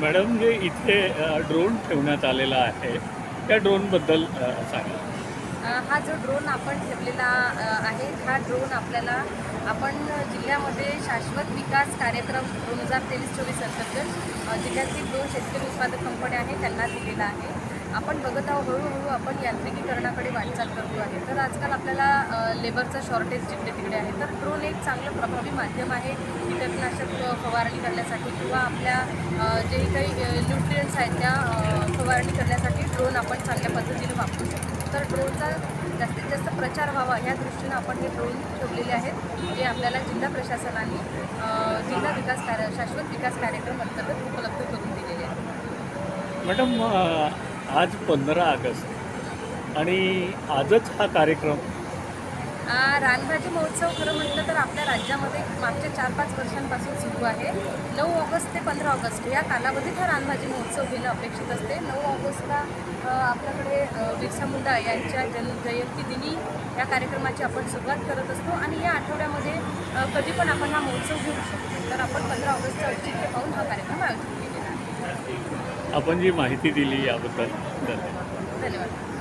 Madam जे इथे drone ठेवण्यात आलेला आहे त्या ड्रोनबद्दल सांगा. हा जो ड्रोन आपण ठेवलेला आहे हा ड्रोन आपल्याला आपण जिल्ह्यामध्ये शाश्वत विकास कार्यक्रम दोन हजार तेवीस चोवीस अंतर्गत जिल्ह्यातील दोन शेतकरी उत्पादक कंपन्या आहेत त्यांना दिलेला आहे. आपण बघत आहोत हळूहळू आपण यांत्रिकीकरणाकडे वाटचाल करतो आहे. तर आजकाल आपल्याला लेबरचा लेबरचं शॉर्टेज जिकडे तिकडे आहे. तर चांगलं प्रभावी माध्यम आहे कीटकनाशक फवारणी करण्यासाठी किंवा आपल्या जे काही न्यूट्रियन्स आहेत त्या फवारणी करण्यासाठी ड्रोन आपण चांगल्या पद्धतीने वापरू शकतो. तर ड्रोनचा जास्तीत जास्त प्रचार व्हावा या दृष्टीनं आपण हे ड्रोन ठेवलेले आहेत जे आपल्याला जिल्हा प्रशासनाने जिल्हा विकास कार्य शाश्वत विकास कार्यक्रम अंतर्गत उपलब्ध करून दिलेले आहेत. मॅडम आज पंधरा ऑगस्ट आणि आजच हा कार्यक्रम आ, रानभाजी महोत्सव खरं म्हटलं तर आपल्या राज्यामध्ये मागच्या चार पाच वर्षांपासून सुरू आहे. नऊ ऑगस्ट ते पंधरा ऑगस्ट या कालावधीत हा रानभाजी महोत्सव घेणं अपेक्षित असते. नऊ ऑगस्टला आपल्याकडे बिरसा मुंडा यांच्या जन जयंती दिनी या कार्यक्रमाची आपण सुरुवात करत असतो आणि या आठवड्यामध्ये कधी पण आपण हा महोत्सव घेऊ शकतो. तर आपण पंधरा ऑगस्टचं औचित्य पाहून हा कार्यक्रम आयोजित केलेला आहे. आपण जी माहिती दिली याबद्दल धन्यवाद. धन्यवाद.